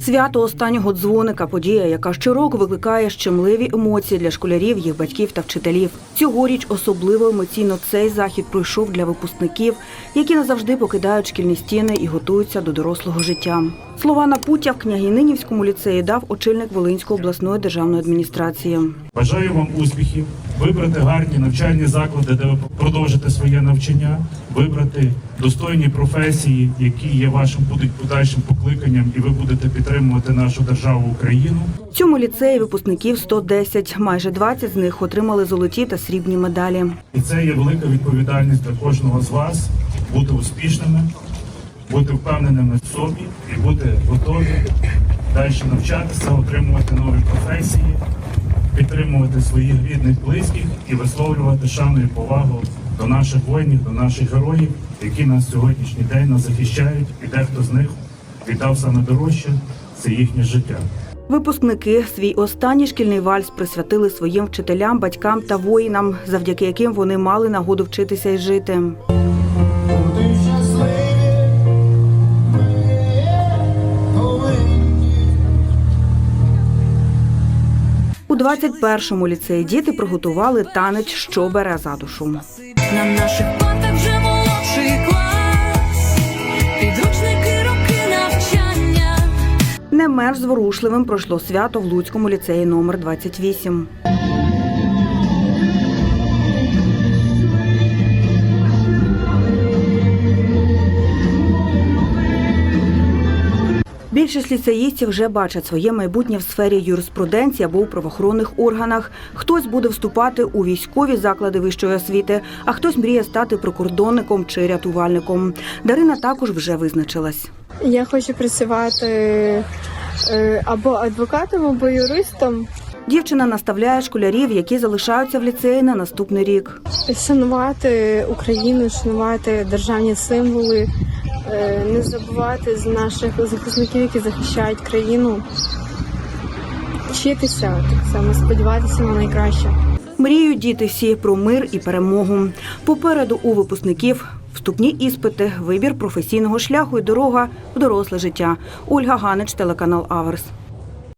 Свято останнього дзвоника подія, яка щороку викликає щемливі емоції для школярів, їх батьків та вчителів. Цьогоріч особливо емоційно цей захід пройшов для випускників, які назавжди покидають шкільні стіни і готуються до дорослого життя. Слова на пуття в княгининівському ліцеї дав очільник Волинської обласної державної адміністрації. Бажаю вам успіхів, вибрати гарні навчальні заклади, де ви продовжите своє навчання, вибрати достойні професії, які є вашим будуть подальшим покликанням, і ви будете підтримувати нашу державу Україну. В цьому ліцеї випускників 110. Майже 20 з них отримали золоті та срібні медалі. І це є велика відповідальність для кожного з вас бути успішними, бути впевненими в собі і бути готові далі навчатися, отримувати підтримувати своїх рідних, близьких і висловлювати шану і повагу до наших воїнів, до наших героїв, які нас сьогоднішній день нас захищають, і дехто з них віддав саме дорожче це їхнє життя. Випускники свій останній шкільний вальс присвятили своїм вчителям, батькам та воїнам, завдяки яким вони мали нагоду вчитися і жити. 21-му ліцеї діти приготували танець, що бере за душу. На наших партах вже молодший клас, підручники роки навчання. Не менш зворушливим пройшло свято в Луцькому ліцеї номер 28. Більшість ліцеїстів вже бачать своє майбутнє в сфері юриспруденції або у правоохоронних органах. Хтось буде вступати у військові заклади вищої освіти, а хтось мріє стати прикордонником чи рятувальником. Дарина також вже визначилась. Я хочу працювати е, або адвокатом, або юристом, Дівчина наставляє школярів, які залишаються в ліцеї на наступний рік. шанувати Україну, шанувати державні символи, не забувати з наших захисників, які захищають країну, вчитися так само, сподіватися на найкраще. Мріють діти всі про мир і перемогу. Попереду у випускників вступні іспити, вибір професійного шляху і дорога в доросле життя. Ольга Ганич, телеканал Аверс.